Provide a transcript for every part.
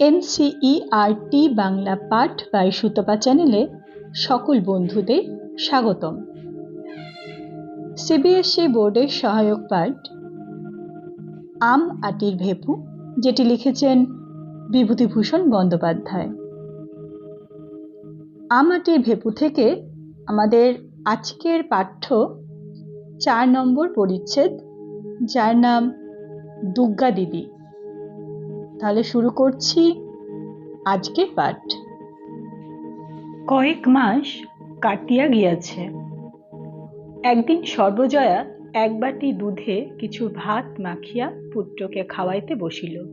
NCERT Bangla পাঠ by Sutapa চ্যানেলে সকল বন্ধুদের স্বাগতম। সিবিএসই বোর্ডের সহায়ক পাঠ আম আটির ভেপু, যেটি লিখেছেন বিভূতিভূষণ বন্দ্যোপাধ্যায়। আম আটির ভেপু থেকে আমাদের আজকের পাঠ্য চার নম্বর পরিচ্ছেদ, যার নাম দুর্গা দিদি। তাহলে শুরু করছি আজকের পাঠ। কয়েক মাস কাটিয়া গিয়াছে। একদিন সর্বজয়া এক বাটি দুধে কিছু ভাত মাখিয়া পুত্রকে খাওয়াইতে বসিল।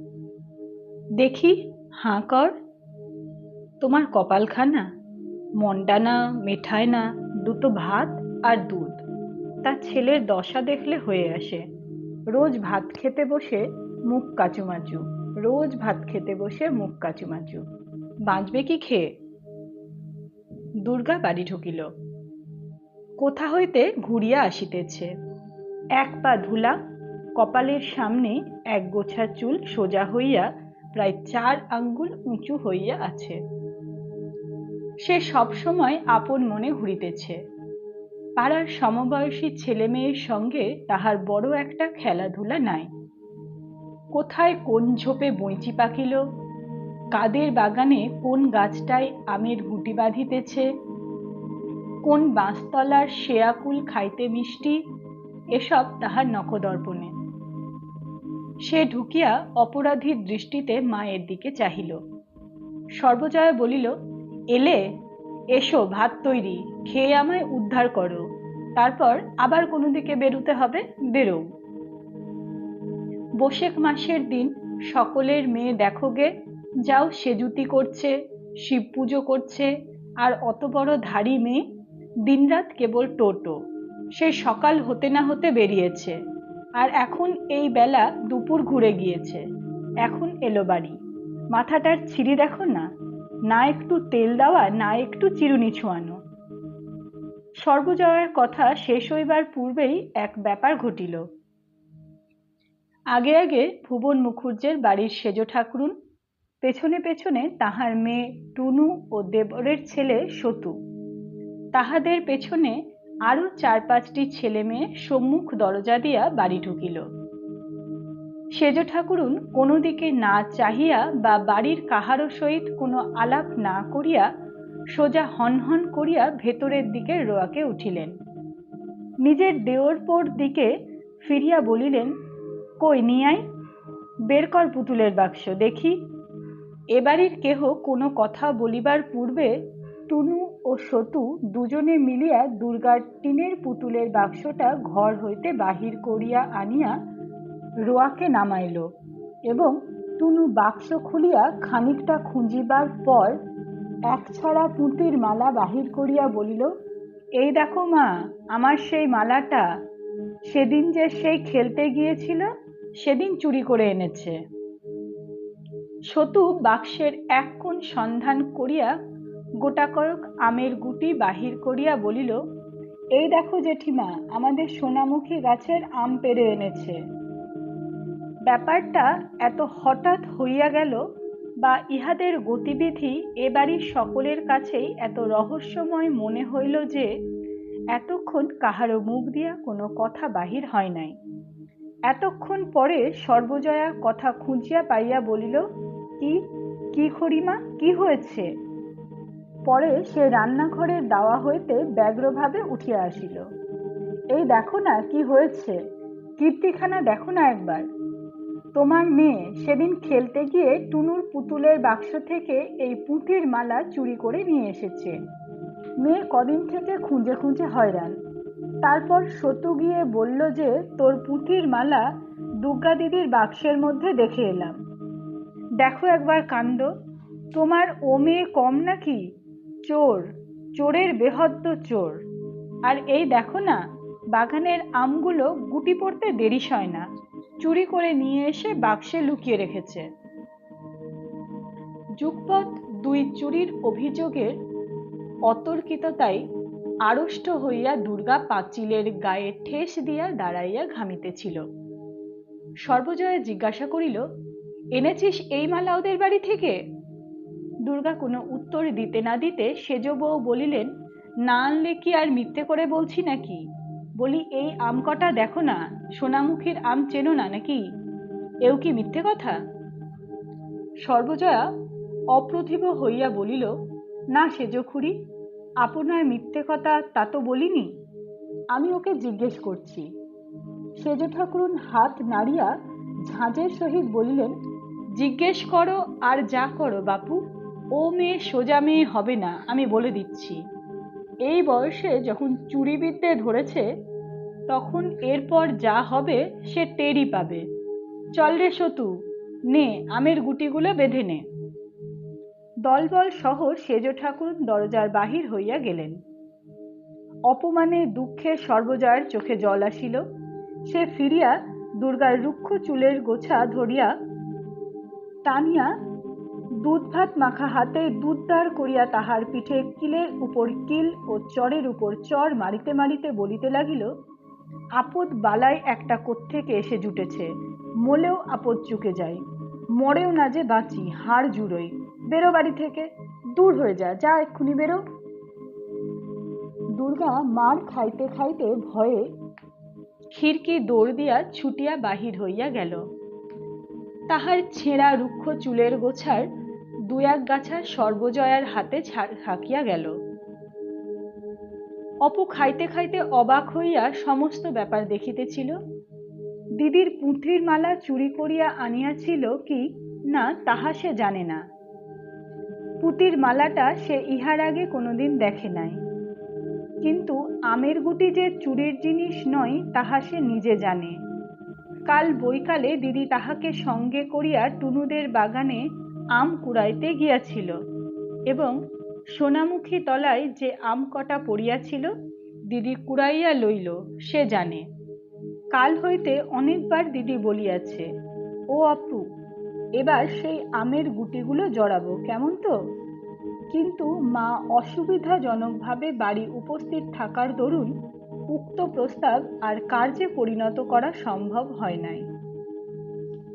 দেখি, হাঁ কর, তোমার কপালখানা মন্ডানা মেঠায় না, দুটো ভাত আর দুধ। তার ছেলের দশা দেখলে হয়ে আসে। রোজ ভাত খেতে বসে মুখ কাচুমাচু। রোজ ভাত খেতে বসে মুখ কাচুমাচু। বাঁচবে কি খেয়ে? দুর্গা বাড়ি ঢুকিল। কোথা হইতে ঘুরিয়া আসিতেছে। এক পা ধুলা, কপালের সামনে এক গোছা চুল সোজা হইয়া প্রায় চার আঙ্গুল উঁচু হইয়া আছে। সে সবসময় আপন মনে ঘুরিতেছে। পাড়ার সমবয়সী ছেলে মেয়ের সঙ্গে তাহার বড় একটা খেলাধুলা নাই। কোথায় কোন ঝোপে বইচি পাকিল? কাদের বাগানে কোন গাছটায় আমের গুটি বাঁধিতেছে? কোন বাঁশতলার শেয়াকুল খাইতে মিষ্টি? এসব তাহার নখদর্পণে। সে ঢুকিয়া অপরাধীর দৃষ্টিতে মায়ের দিকে চাহিল। সর্বজয়া বলিল, এলে, এসো, ভাত তৈরি, খেয়ে আমায় উদ্ধার করো। তারপর আবার কোনো দিকে বেরুতে হবে বেরো বসেক মাসের দিন সকলের মেয়ে দেখো গে, যাও সেজুতি করছে, শিব পুজো করছে, আর অত বড় ধাড়ি মেয়ে দিনরাত কেবল টোটো। সে সকাল হতে না হতে বেরিয়েছে, আর এখন এই বেলা দুপুর ঘুরে গিয়েছে, এখন এলো বাড়ি। মাথাটার ছিঁড়ি দেখো না না একটু তেল দেওয়া, না একটু চিরুনি ছোঁয়ানো। সর্বজয়ের কথা শেষ হইবার পূর্বেই এক ব্যাপার ঘটিল। আগে আগে ভুবন মুখুজ্জের বাড়ির সেজ ঠাকুরুন, পেছনে পেছনে তাহার মেয়ে টুনু ও দেবরের ছেলে সতু। তাহাদের পেছনে আরও চার পাঁচটি ছেলে মেয়ে সম্মুখ দরজা দিয়া বাড়ি ঢুকিল। সেজ ঠাকুরুন কোনো দিকে না চাহিয়া বা বাড়ির কাহারও সহিত কোনো আলাপ না করিয়া সোজা হনহন করিয়া ভেতরের দিকে রোয়াকে উঠিলেন। নিজের দেওরপোর দিকে ফিরিয়া বলিলেন কই নিয়াই বের কর পুতুলের বাক্স, দেখি। এবাড়ির কেহ কোনো কথা বলিবার পূর্বে টুনু ও সতু দুজনে মিলিয়া দুর্গার টিনের পুতুলের বাক্সটা ঘর হইতে বাহির করিয়া আনিয়া রোয়াকে নামাইল এবং টুনু বাক্স খুলিয়া খানিকটা খুঁজিবার পর এক ছড়া পুঁতির মালা বাহির করিয়া বলিল, এই দেখো মা, আমার সেই মালাটা। সেদিন যে সেই খেলতে গিয়েছিল সেদিন চুরি করে এনেছে। সতু বাক্সের এক কোণ সন্ধান করিয়া গোটাকয়েক আমের গুটি বাহির করিয়া বলিল, এই দেখো জেঠিমা, আমাদের সোনামুখী গাছের আম পেরে এনেছে। ব্যাপারটা এত হঠাৎ হইয়া গেল বা ইহাদের গতিবিধি এ বাড়ির সকলের কাছেই এত রহস্যময় মনে হইল যে, এতক্ষণ কাহারও মুখ দিয়া কোনো কথা বাহির হয় নাই। এতক্ষণ পরে সর্বজয়া কথা খুঁজিয়া পাইয়া বলিল, কি কি খড়িমা, কি হয়েছে? পরে সে রান্নাঘরের দাওয়া হইতে ব্যগ্রভাবে উঠিয়া আসিল, এই দেখো না কি হয়েছে, কীর্তিখানা দেখো না একবার। তোমার মেয়ে সেদিন খেলতে গিয়ে টুনুর পুতুলের বাক্স থেকে এই পুঁতির মালা চুরি করে নিয়ে এসেছে। মেয়ে কদিন থেকে খুঁজে খুঁজে হয়রান। তারপর সতু গিয়ে বলল যে, তোর পুঁথির মালা দুর্গা দিদির বাক্সের মধ্যে দেখে এলাম। দেখো একবার কাণ্ড। তোমার ও মেয়ে কম নাকি? চোর, চোরের বেহদ্দ চোর। আর এই দেখো না, বাগানের আমগুলো গুটি পড়তে দেরি হয় না। চুরি করে নিয়ে এসে বাক্সে লুকিয়ে রেখেছে। যুগপথ দুই চুরির অভিযোগের অতর্কিততায় আড়ষ্ট হইয়া দুর্গা পাঁচিলের গায়ে ঠেস দিয়া দাঁড়াইয়া ঘামিতেছিল। সর্বজয়া জিজ্ঞাসা করিল, এনেছিস এই মালা ওদের বাড়ি থেকে? দুর্গা কোনো উত্তর দিতে না দিতে সেজ বউ বলিলেন, না আনলে কি আর মিথ্যে করে বলছি নাকি? বলি, এই আম কটা দেখো না, সোনামুখীর আম চেনো না নাকি? এও কি মিথ্যে কথা? সর্বজয়া অপ্রতিভ হইয়া বলিল, না সেজখুড়ি আপনার মিথ্যে কথা তা তো বলিনি। আমি ওকে জিজ্ঞেস করছি। সেজ ঠাকুরুন হাত নাড়িয়া ঝাঁঝের সহিত বলিলেন, জিজ্ঞেস করো আর যা করো বাপু, ও মেয়ে সোজা মেয়ে হবে না, আমি বলে দিচ্ছি। এই বয়সে যখন চুরিবিদ্যে ধরেছে, তখন এরপর যা হবে সে টেরই পাবে। চল রে সতু, নে আমের গুটিগুলো বেঁধে নে। দলবল সহ সেজ ঠাকুর দরজার বাহির হইয়া গেলেন। অপমানে দুঃখে সর্বজয়ার চোখে জল আসিল। সে ফিরিয়া দুর্গার রুক্ষ চুলের গোছা ধরিয়া টানিয়া দুধ ভাত মাখা হাতে দুধদার করিয়া তাহার পিঠে কিলের উপর কিল ও চরের উপর চর মারিতে মারিতে বলিতে লাগিল, আপদ বালায় একটা কোত্থেকে এসে জুটেছে, মলেও আপদ চুকে যায়, মরেও না যে বাঁচি, হাড় জুড়োই বেরো বাড়ি থেকে, দূর হয়ে যা যা এক্ষুনি বেরো। দুর্গা মার খাইতে খাইতে ভয়ে খিড়কি দৌড় দিয়া ছুটিয়া বাহির হইয়া গেল। তাহার ছেঁড়া রুক্ষ চুলের গোছার দু এক গাছা সর্বজয়ার হাতে থাকিয়া গেল। অপু খাইতে খাইতে অবাক হইয়া সমস্ত ব্যাপার দেখিতেছিল। দিদির পুঁথির মালা চুরি করিয়া আনিয়াছিল কি না, তাহা সে জানে না। পুঁতির মালাটা সে ইহার আগে কোনোদিন দেখে নাই। কিন্তু আমের গুটি যে চুরির জিনিস নয়, তাহা সে নিজে জানে। কাল বৈকালে দিদি তাহাকে সঙ্গে করিয়া টুনুদের বাগানে আম কুড়াইতে গিয়াছিল এবং সোনামুখী তলায় যে আম কটা পড়িয়াছিল, দিদি কুড়াইয়া লইল, সে জানে। কাল হইতে অনেকবার দিদি বলিয়াছে, ও আপু এবার সেই আমের গুটিগুলো জড়াবো, কেমন তো? কিন্তু মা অসুবিধাজনকভাবে বাড়ি উপস্থিত থাকার দরুন উক্ত প্রস্তাব আর কার্যে পরিণত করা সম্ভব হয় নাই।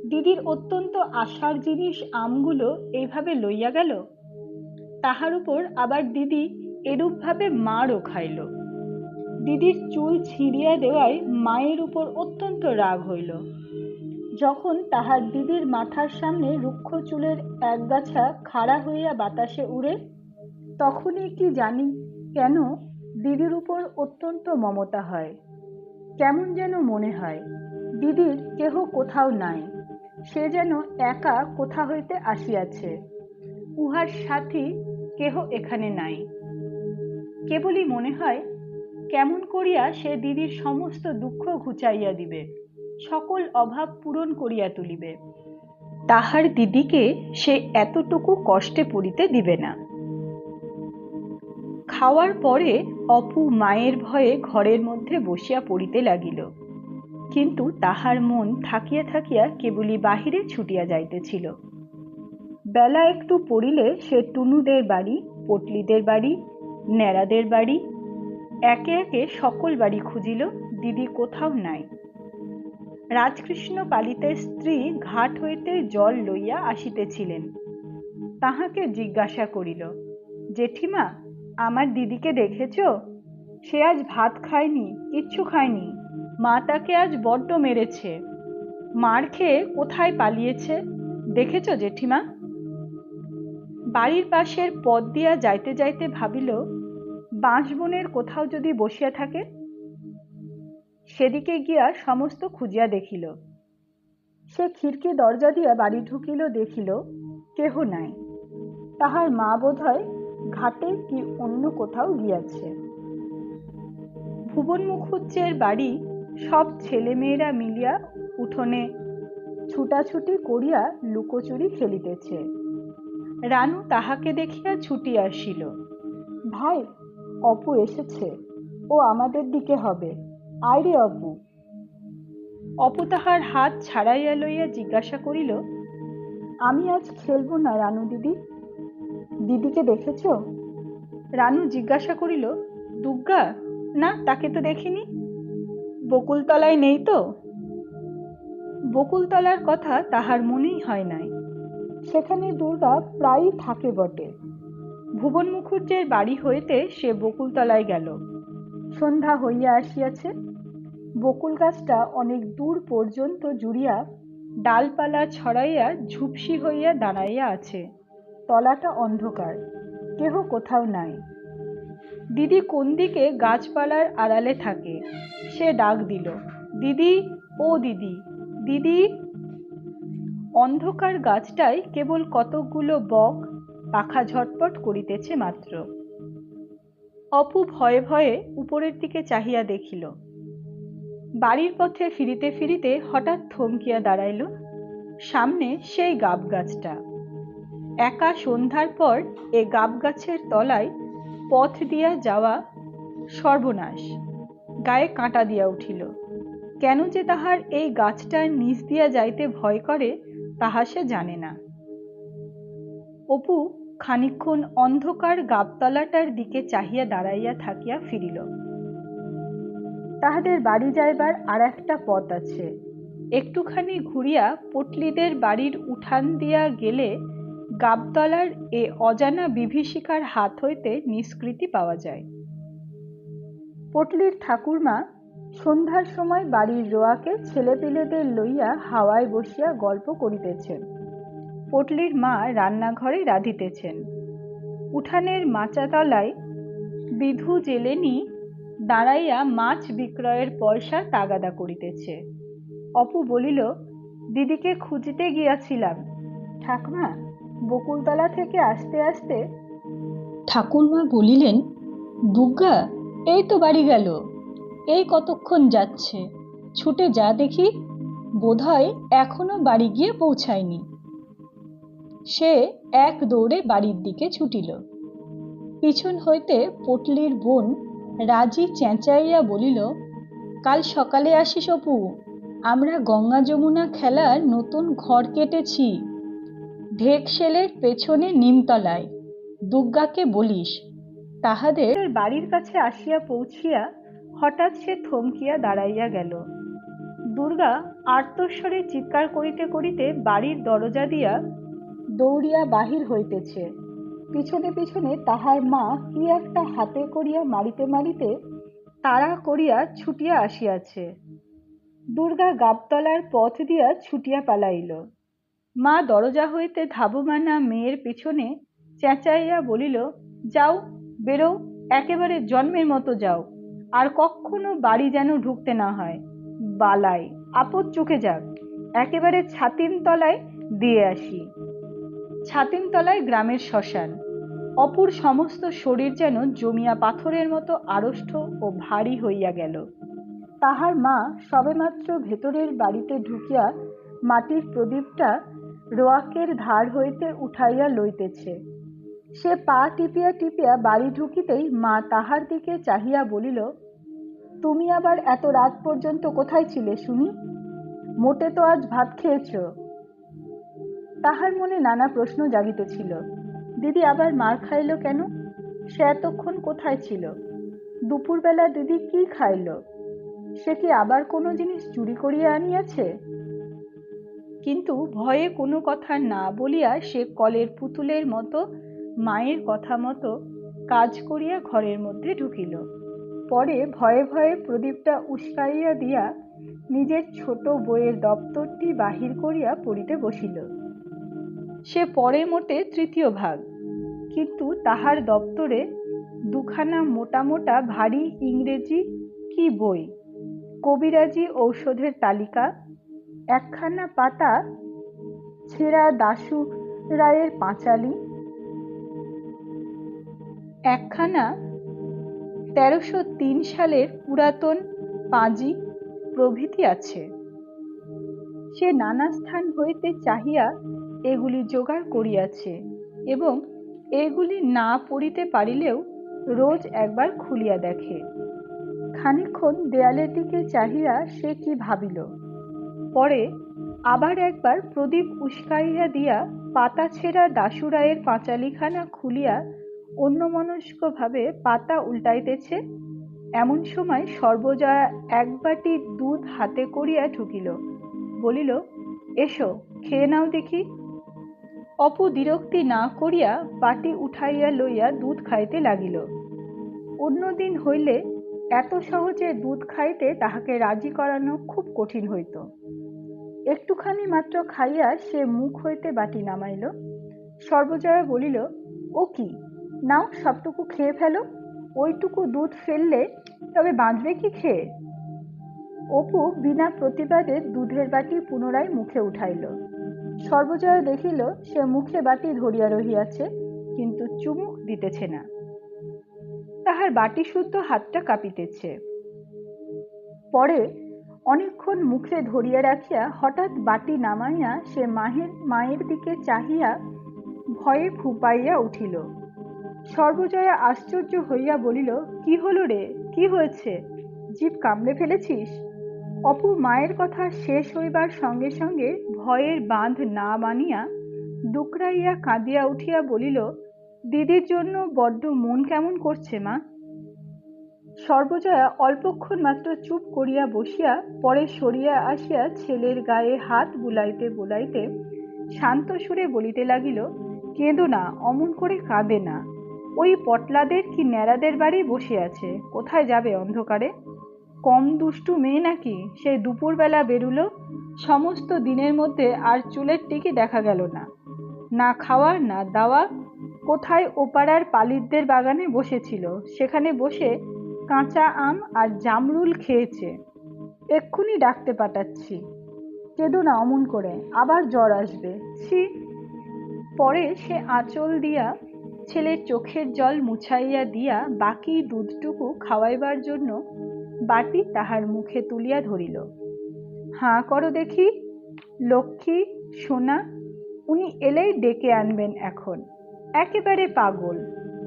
দিদির অত্যন্ত আশার জিনিস আমগুলো এইভাবে লইয়া গেল? তাহার উপর আবার দিদি এরূপভাবে মারও খাইল। দিদির চুল ছিঁড়িয়া দেওয়ায় মায়ের উপর অত্যন্ত রাগ হইল। যখন তাহার দিদির মাথার সামনে রুক্ষ চুলের একগাছা খাড়া হইয়া বাতাসে উড়ে, তখনই কি জানি কেন দিদির উপর অত্যন্ত মমতা হয়। কেমন যেন মনে হয়, দিদির কেহ কোথাও নাই, সে যেন একা কোথা হইতে আসিয়াছে। উহার সাথী কেহ এখানে নাই। কেবলই মনে হয়, কেমন করিয়া সে দিদির সমস্ত দুঃখ ঘুচাইয়া দিবে। সকল অভাব পূরণ করিয়া তুলিবে। তাহার দিদিকে সে এতটুকু কষ্টে পড়িতে দিবে না। খাওয়ার পরে অপু মায়ের ভয়ে ঘরের মধ্যে বসিয়া পড়িতে লাগিল। কিন্তু তাহার মন থাকিয়া থাকিয়া কেবলই বাহিরে ছুটিয়া যাইতেছিল। বেলা একটু পড়িলে সে টুনুদের বাড়ি, পটলিদের বাড়ি, ন্যাড়াদের বাড়ি, একে একে সকল বাড়ি খুঁজিল, দিদি কোথাও নাই। রাজকৃষ্ণ পালিতের স্ত্রী ঘাট হইতে জল লইয়া আসিতেছিলেন। তাহাকে জিজ্ঞাসা করিল, জেঠিমা, আমার দিদিকে দেখেছ? সে আজ ভাত খায়নি, কিচ্ছু খায়নি। মা তাকে আজ বড্ড মেরেছে। মার খেয়ে কোথায় পালিয়েছে? দেখেছ জেঠিমা? বাড়ির পাশের পথ দিয়া যাইতে যাইতে ভাবিল, বাঁশবনের কোথাও যদি বসিয়া থাকে সেদিকে গিয়া সমস্ত খুঁজিয়া দেখিল। সে খিড়কি দরজা দিয়া বাড়ি ঢুকিল, দেখিল কেহ নাই। তাহার মা বোধ হয় ঘাটে কি অন্য কোথাও গিয়াছে। ভুবন মুখুজ্জের বাড়ি সব ছেলেমেয়েরা মিলিয়া উঠোনে ছুটাছুটি করিয়া লুকোচুরি খেলিতেছে। রানু তাহাকে দেখিয়া ছুটি আসিল। ভাই, অপু এসেছে। ও আমাদের দিকে হবে। আয় রে অপু তাহার হাত ছাড়াইয়া লইয়া জিজ্ঞাসা করিল, আমি আজ খেলব না, রানু দিদি? দিদিকে দেখেছ? রানু জিজ্ঞাসা করিল দুর্গা না, তাকে তো দেখিনি। বকুলতলায় নেই তো? বকুলতলার কথা তাহার মনেই হয় নাই। সেখানে দুর্গা প্রায়ই থাকে বটে। ভুবন মুখুজ্জের বাড়ি হইতে সে বকুলতলায় গেল। সন্ধ্যা হইয়া আসিয়াছে। বকুল গাছটা অনেক দূর পর্যন্ত জুড়িয়া ডালপালা ছড়াইয়া ঝুপসি হইয়া দাঁড়াইয়া আছে। তলাটা অন্ধকার, কেহ কোথাও নাই। দিদি কোন দিকে গাছপালার আড়ালে থাকে, সে ডাক দিল, দিদি, ও দিদি দিদি। অন্ধকার গাছটায় কেবল কতকগুলো বক পাখা ঝটপট করিতেছে মাত্র। অপু ভয়ে ভয়ে উপরের দিকে চাহিয়া দেখিল বাড়ির পথে ফিরিতে ফিরিতে হঠাৎ থমকিয়া দাঁড়াইল। সামনে সেই গাব গাছটা। একা সন্ধ্যার পর এ গাব গাছের তলায় পথ দিয়া যাওয়া সর্বনাশ। গায়ে কাঁটা দিয়া উঠিল। কেন যে তাহার এই গাছটার নিচ দিয়া যাইতে ভয় করে, তাহা সে জানে না। অপু খানিক্ষণ অন্ধকার গাবতলাটার দিকে চাহিয়া দাঁড়াইয়া থাকিয়া ফিরিল। তাহাদের বাড়ি যাইবার আর একটা পথ আছে। একটুখানি ঘুরিয়া পটলিদের বাড়ির উঠান দিয়া গেলে গাবতলার এ অজানা বিভীষিকার হাত হইতে নিষ্কৃতি পাওয়া যায়। পটলির ঠাকুরমা সন্ধ্যার সময় বাড়ির রোয়াকে ছেলেপিলেদের লইয়া হাওয়ায় বসিয়া গল্প করিতেছেন। পটলির মা রান্নাঘরে রাঁধিতেছেন। উঠানের মাচাতলায় বিধু জেলেনি দাঁড়াইয়া মাছ বিক্রয়ের পয়সা তাগাদা করিতেছে। অপু বলিল, দিদিকে খুঁজিতে গিয়াছিলাম। ঠাকমা, বকুলতলা থেকে আসতে আসতে ঠাকুরমা বলিলেন, দুর্গা, এই তো বাড়ি গেল। এই কতক্ষণ যাচ্ছে? ছুটে যা দেখি, বোধহয় এখনও বাড়ি গিয়ে পৌঁছায়নি। সে এক দৌড়ে বাড়ির দিকে ছুটিল। পিছন হইতে পটলির বোন রাজি চেঁচাইয়া বলিল, কাল সকালে আসিস অপু। আমরা গঙ্গা যমুনা খেলার নতুন ঘর কেটেছি। ঢেকশেলের পেছনে নিমতলায়। দুর্গাকে বলিস তাহাদের বাড়ির কাছে আসিয়া পৌঁছিয়া হঠাৎ সে থমকিয়া দাঁড়াইয়া গেল। দুর্গা আর্তস্বরে চিৎকার করিতে করিতে বাড়ির দরজা দিয়া দৌড়িয়া বাহির হইতেছে। পিছনে পিছনে তাহার মা কি একটা হাতে করিয়া মারিতে মারিতে তাড়া করিয়া ছুটিয়া আসিয়াছে। দুর্গা গাবতলার পথ দিয়া ছুটিয়া পালাইল। মা দরজা হইতে ধাবমানা মেয়ের পিছনে চেঁচাইয়া বলিল, যাও, বেরো, একেবারে জন্মের মতো যাও, আর কখনো বাড়ি যেন ঢুকতে না হয়। বালাই, আপদ চোখে যাক, একেবারে ছাতিম তলায় দিয়ে আসি। ছাতিম তলায় গ্রামের শ্মশান। অপুর সমস্ত শরীর যেন জমিয়া পাথরের মতো আড়ষ্ট ও ভারী হইয়া গেল। তাহার মা সবেমাত্র ভেতরের বাড়িতে ঢুকিয়া মাটির প্রদীপটা রোয়াকের ধার হইতে উঠাইয়া লইতেছে। সে পা টিপিয়া টিপিয়া বাড়ি ঢুকিতেই মা তাহার দিকে চাহিয়া বলিল, তুমি আবার এত রাত পর্যন্ত কোথায় ছিলে শুনি? মোটে তো আজ ভাত খেয়েছ তাহার মনে নানা প্রশ্ন জাগিতেছিল। দিদি আবার মার খাইল কেন? সে এতক্ষণ কোথায় ছিল? দুপুরবেলা দিদি কি খাইল? সে কি আবার কোনো জিনিস চুরি করিয়া আনিয়াছে? কিন্তু ভয়ে কোনো কথা না বলিয়া সে কলের পুতুলের মতো, মায়ের কথা মতো কাজ করিয়া ঘরের মধ্যে ঢুকিল। পরে ভয়ে ভয়ে প্রদীপটা উস্কাইয়া দিয়া নিজের ছোট বইয়ের দপ্তরটি বাহির করিয়া পড়িতে বসিল। সে পরে মোটে তৃতীয় ভাগ। কিন্তু তাহার দপ্তরে দুখানা মোটা মোটা ভারী ইংরেজি কি বই, কবিরাজি ঔষধের তালিকা, একখানা পাতা, ছেঁড়া দাশু রায়ের পাঁচালি, একখানা তেরোশো তিন সালের পুরাতন পাঁজি প্রভৃতি আছে। সে নানা স্থান হইতে চাহিয়া এগুলি জোগাড় করিয়াছে এবং এগুলি না পড়িতে পারিলেও রোজ একবার খুলিয়া দেখে। খানিক্ষণ দেয়ালের দিকে চাহিয়া সে কি ভাবিল। পরে আবার একবার প্রদীপ উস্কাইয়া দিয়া পাতা ছেঁড়া দাসুরায়ের পাঁচালিখানা খুলিয়া অন্যমনস্কভাবে পাতা উল্টাইতেছে, এমন সময় সর্বজয়া এক বাটি দুধ হাতে করিয়া ঢুকিল। বলিল, এসো, খেয়ে নাও দেখি। অপু বিরক্তি না করিয়া বাটি উঠাইয়া লইয়া দুধ খাইতে লাগিল। অন্যদিন হইলে এত সহজে দুধ খাইতে তাহাকে রাজি করানো খুব কঠিন হইত। একটুখানি মাত্র খাইয়া সে মুখ হইতে বাটি নামাইল। সর্বজয়া বলিল, ও কি? নাও সবটুকু খেয়ে ফেলো। ওইটুকু দুধ ফেললে তবে বাঁধবে কি খেয়ে? অপু বিনা প্রতিবাদে দুধের বাটি পুনরায় মুখে উঠাইল। সর্বজয়া দেখিল, সে মুখে বাটি ধরিয়া রহিয়াছে, কিন্তু চুমুক দিতেছে না। তাহার বাটি শুদ্ধ হাতটা কাঁপিতেছে। পরে অনেকক্ষণ মুখে ধরিয়া রাখিয়া হঠাৎ বাটি নামাইয়া সে মাহের, মায়ের দিকে চাহিয়া ভয়ে ফুপাইয়া উঠিল। সর্বজয়া আশ্চর্য হইয়া বলিল, কি হলো রে? কি হয়েছে? জিভ কামড়ে ফেলেছিস? অপু মায়ের কথা শেষ হইবার সঙ্গে সঙ্গে ভয়ের বাঁধ না মানিয়া ডুকরাইয়া কাঁদিয়া উঠিয়া বলিল, দিদির জন্য বড্ড মন কেমন করছে মা? সর্বজয়া অল্পক্ষণ মাত্র চুপ করিয়া বসিয়া পরে সরিয়া আসিয়া ছেলের গায়ে হাত বুলাইতে বুলাইতে শান্ত সুরে বলিতে লাগিল, কেঁদো না, অমন করে কাঁদে না। ওই পটলাদের কি ন্যাড়াদের বাড়ি বসে আছে? কোথায় যাবে অন্ধকারে? কম দুষ্টু মেয়ে নাকি? সে দুপুরবেলা বেরুলো, সমস্ত দিনের মধ্যে আর চুলের টিকি দেখা গেল না। না খাওয়া, না দাওয়া, কোথায় ওপাড়ার পালিতদের বাগানে বসেছিল? সেখানে বসে কাঁচা আম আর জামরুল খেয়েছে। এক্ষুনি ডাকতে পাঠাচ্ছি। কেঁদো না অমন করে, আবার জ্বর আসবে। ছি। পরে সে আঁচল দিয়া ছেলের চোখের জল মুছাইয়া দিয়া বাকি দুধটুকু খাওয়াইবার জন্য বাটি তাহার মুখে তুলিয়া ধরিল। হাঁ করো দেখি, লক্ষ্মী, সোনা, উনি এলেই ডেকে আনবেন এখন। একেবারে পাগল।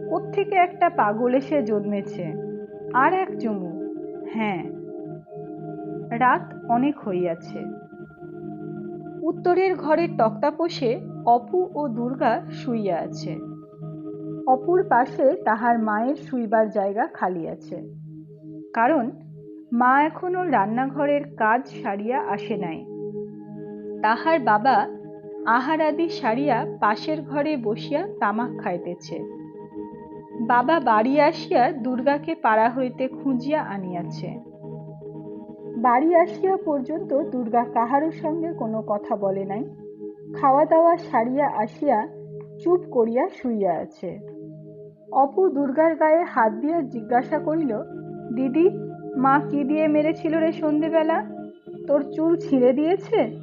কোত্থেকে একটা পাগল এসে জন্মেছে? আর এক চুমু। হ্যাঁ। রাত অনেক হইয়াছে। উত্তরের ঘরের তক্তাপোষে অপু ও দুর্গা শুইয়া আছে। অপুর পাশে তাহার মায়ের শুইবার জায়গা খালি আছে। কারণ মা এখনও রান্নাঘরের কাজ সারিয়া আসে নাই। তাহার বাবা আহার আদি সারিয়া পাশের ঘরে বসিয়া তামাক খাইতেছে। বাবা বাড়ি আসিয়া দুর্গাকে পাড়া হইতে খুঁজিয়া আনিয়াছে। বাড়ি আসিয়া পর্যন্ত দুর্গা কাহারও সঙ্গে কোনো কথা বলে নাই। খাওয়া দাওয়া সারিয়া আসিয়া চুপ করিয়া শুইয়া আছে। অপু দুর্গার গায়ে হাত দিয়া জিজ্ঞাসা করিল, দিদি, মা কি দিয়ে মেরেছিল রে সন্ধেবেলা? তোর চুল ছিঁড়ে দিয়েছে?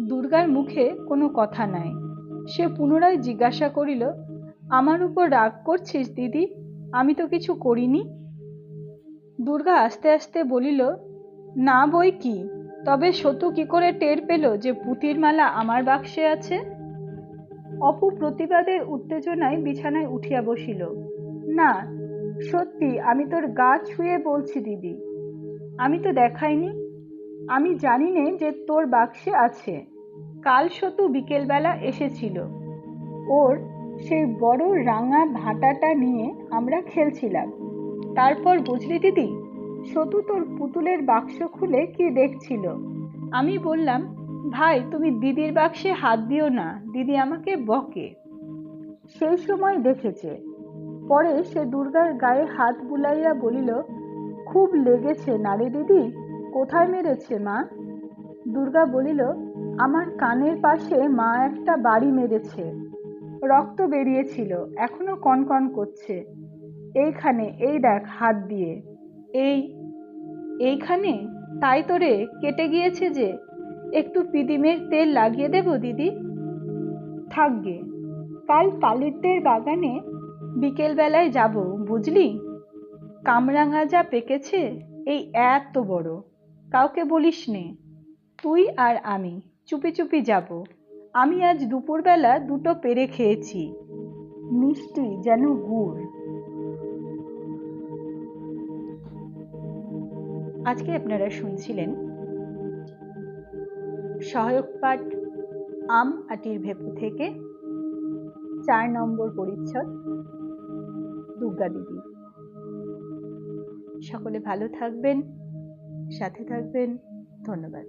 দুর্গার মুখে কোনো কথা নাই। সে পুনরায় জিজ্ঞাসা করিল, আমার উপর রাগ করছিস দিদি? আমি তো কিছু করিনি? দুর্গা আস্তে আস্তে বলিল, না বই কি, তবে সতু কি করে টের পেল যে পুতির মালা আমার বাক্সে আছে? অপু প্রতিবাদের উত্তেজনায় বিছানায় উঠিয়া বসিল। না, সত্যি, আমি তোর গা ছুঁয়ে বলছি দিদি। আমি তো দেখাইনি। আমি জানি নে যে তোর বাক্সে আছে। কাল সতু বিকেলবেলা এসেছিল। ওর সেই বড় রাঙা ভাটাটা নিয়ে আমরা খেলছিলাম। তারপর বুঝলি দিদি, সতু তোর পুতুলের বাক্স খুলে কি দেখছিল? আমি বললাম ভাই, তুমি দিদির বাক্সে হাত দিও না। দিদি আমাকে বকে। সেই সময় দেখেছে। পরে সে দুর্গার গায়ে হাত বুলাইয়া বলিল, খুব লেগেছে নারে দিদি। কোথায় মেরেছে মা? দুর্গা বলিল, আমার কানের পাশে মা একটা বাড়ি মেরেছে। রক্ত বেরিয়েছিল, এখনও কনকন করছে। এইখানে, এই দেখ হাত দিয়ে। এই, এইখানে? তাই তো রে, কেটে গিয়েছে যে। একটু পিদিমের তেল লাগিয়ে দেব, দিদি। থাকবে কাল পালিতদের বাগানে বিকেলবেলায় যাব, বুঝলি? কামরাঙা যা পেকেছে, এই এত বড়, কাউকে বলিস নে। তুই আর আমি চুপি চুপি যাব। আমি আজ দুপুরবেলা দুটো পেরে খেয়েছি। মিষ্টি যেন গুড়। আজকে আপনারা শুনছিলেন সহায়ক পাঠ আম আটির ভেপু থেকে চার নম্বর পরিচ্ছদ, দুর্গা দিদি। সকলে ভালো থাকবেন, সাথে থাকবেন, ধন্যবাদ।